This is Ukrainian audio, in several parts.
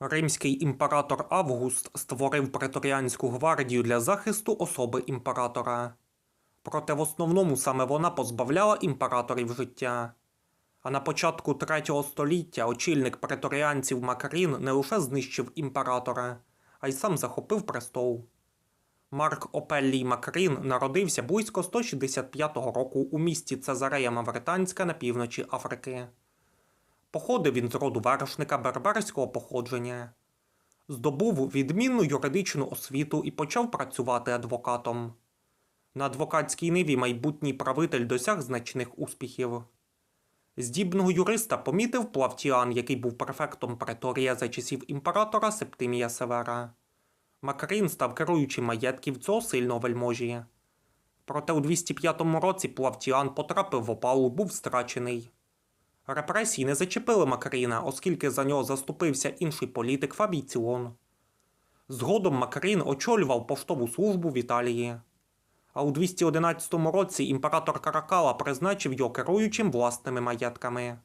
Римський імператор Август створив преторіанську гвардію для захисту особи імператора. Проте в основному саме вона позбавляла імператорів життя. А на початку третього століття очільник преторіанців Макарін не лише знищив імператора, а й сам захопив престол. Марк Опеллій Макрін народився близько 165 року у місті Цезарея Мавританська на півночі Африки. Походив він з роду вершника берберського походження. Здобув відмінну юридичну освіту і почав працювати адвокатом. На адвокатській ниві майбутній правитель досяг значних успіхів. Здібного юриста помітив Плавтіан, який був префектом преторія за часів імператора Септимія Севера. Макарін став керуючим маєтків цього сильного вельможі. Проте у 205 році Плавтіан потрапив в опалу, був страчений. Репресії не зачепили Макаріна, оскільки за нього заступився інший політик Фабій Цілон. Згодом Макарін очолював поштову службу в Італії. А у 211 році імператор Каракала призначив його керуючим власними маєтками.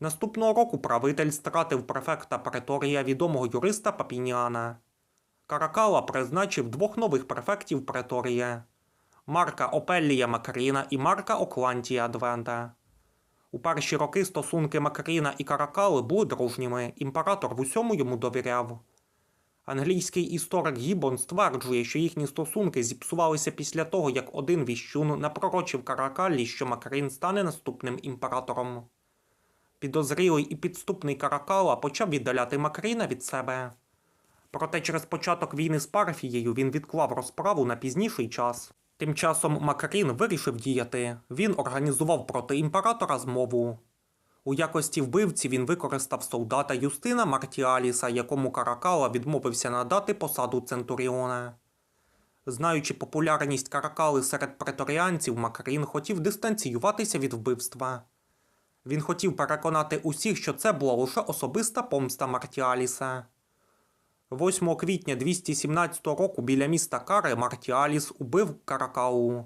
Наступного року правитель стратив префекта преторія відомого юриста Папініана. Каракала призначив двох нових префектів преторія Марка Опеллія Макаріна і Марка Оклантія Адвента. У перші роки стосунки Макаріна і Каракали були дружніми, імператор в усьому йому довіряв. Англійський історик Гіббон стверджує, що їхні стосунки зіпсувалися після того, як один віщун напророчив Каракаллі, що Макарін стане наступним імператором. Підозрілий і підступний Каракала почав віддаляти Макаріна від себе. Проте через початок війни з Парфією він відклав розправу на пізніший час. Тим часом Макарін вирішив діяти. Він організував проти імператора змову. У якості вбивці він використав солдата Юстина Мартіаліса, якому Каракала відмовився надати посаду Центуріона. Знаючи популярність Каракали серед преторіанців, Макарін хотів дистанціюватися від вбивства. Він хотів переконати усіх, що це була лише особиста помста Мартіаліса. 8 квітня 217 року біля міста Кари Мартіаліс убив Каракалу.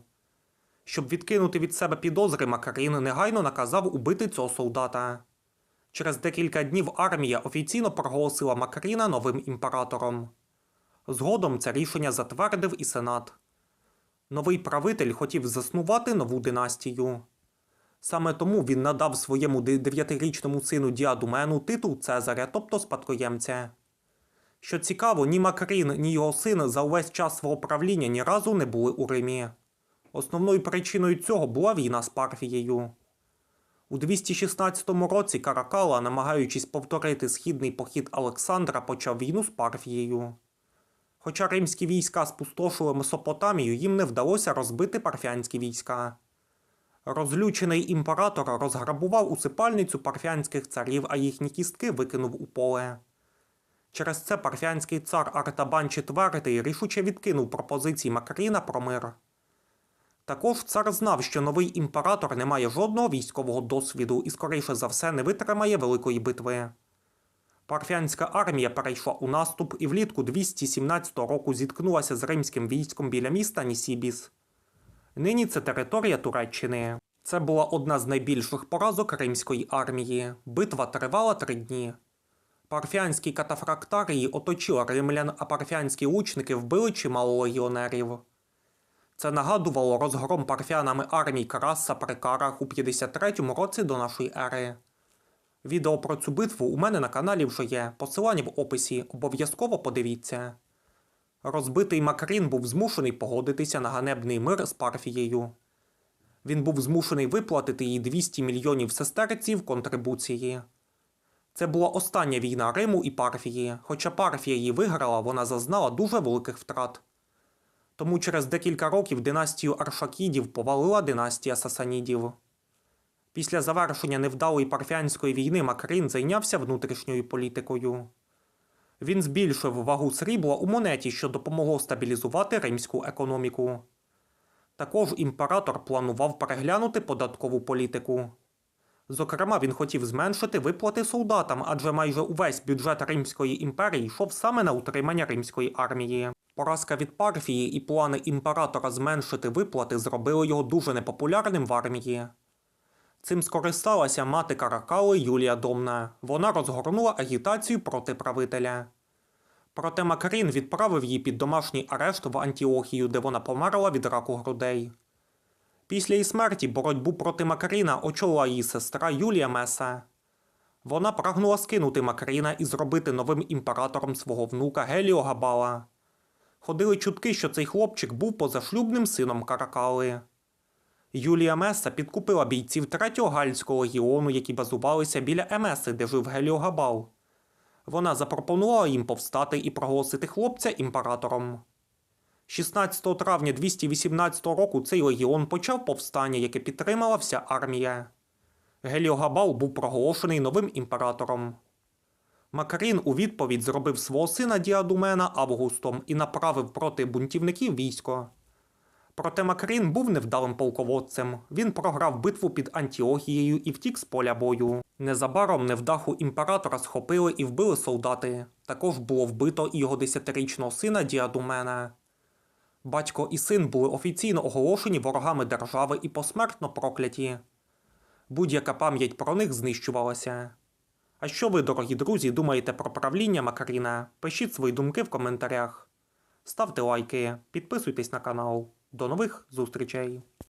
Щоб відкинути від себе підозри, Макарін негайно наказав убити цього солдата. Через декілька днів армія офіційно проголосила Макаріна новим імператором. Згодом це рішення затвердив і сенат. Новий правитель хотів заснувати нову династію. Саме тому він надав своєму дев'ятирічному сину Діадумену титул Цезаря, тобто спадкоємця. Що цікаво, ні Макарін, ні його син за увесь час свого правління ні разу не були у Римі. Основною причиною цього була війна з Парфією. У 216 році Каракала, намагаючись повторити східний похід Олександра, почав війну з Парфією. Хоча римські війська спустошили Месопотамію, їм не вдалося розбити парфянські війська. Розлючений імператор розграбував усипальницю парфянських царів, а їхні кістки викинув у поле. Через це парфянський цар Артабан IV рішуче відкинув пропозиції Макаріна про мир. Також цар знав, що новий імператор не має жодного військового досвіду і, скоріше за все, не витримає великої битви. Парфянська армія перейшла у наступ і влітку 217 року зіткнулася з римським військом біля міста Нісібіс. Нині це територія Туреччини. Це була одна з найбільших поразок римської армії. Битва тривала три дні. Парфянські катафрактарії оточили римлян, а парфянські лучники вбили чимало легіонерів. Це нагадувало розгром парфянами армій Караса при Карах у 53-му році до нашої ери. Відео про цю битву у мене на каналі вже є, посилання в описі, обов'язково подивіться. Розбитий Макарін був змушений погодитися на ганебний мир з Парфією. Він був змушений виплатити їй 200 мільйонів сестерців контрибуції. Це була остання війна Риму і Парфії, хоча Парфія її виграла, вона зазнала дуже великих втрат. Тому через декілька років династію Аршакідів повалила династія Сасанідів. Після завершення невдалої парфянської війни Макрин зайнявся внутрішньою політикою. Він збільшив вагу срібла у монеті, що допомогло стабілізувати римську економіку. Також імператор планував переглянути податкову політику. Зокрема, він хотів зменшити виплати солдатам, адже майже увесь бюджет Римської імперії йшов саме на утримання римської армії. Поразка від Парфії і плани імператора зменшити виплати зробили його дуже непопулярним в армії. Цим скористалася мати Каракали Юлія Домна. Вона розгорнула агітацію проти правителя. Проте Макарін відправив її під домашній арешт в Антіохію, де вона померла від раку грудей. Після її смерті боротьбу проти Макаріна очолила її сестра Юлія Меса. Вона прагнула скинути Макаріна і зробити новим імператором свого внука Геліо Габала. Ходили чутки, що цей хлопчик був позашлюбним сином Каракали. Юлія Меса підкупила бійців 3-го Гальського легіону, які базувалися біля Емеси, де жив Геліо Габал. Вона запропонувала їм повстати і проголосити хлопця імператором. 16 травня 218 року цей легіон почав повстання, яке підтримала вся армія. Геліогабал був проголошений новим імператором. Макарін у відповідь зробив свого сина Діадумена Августом і направив проти бунтівників військо. Проте Макарін був невдалим полководцем. Він програв битву під Антіохією і втік з поля бою. Незабаром невдаху імператора схопили і вбили солдати. Також було вбито і його десятирічного сина Діадумена. Батько і син були офіційно оголошені ворогами держави і посмертно прокляті. Будь-яка пам'ять про них знищувалася. А що ви, дорогі друзі, думаєте про правління Макаріна? Пишіть свої думки в коментарях. Ставте лайки, підписуйтесь на канал. До нових зустрічей!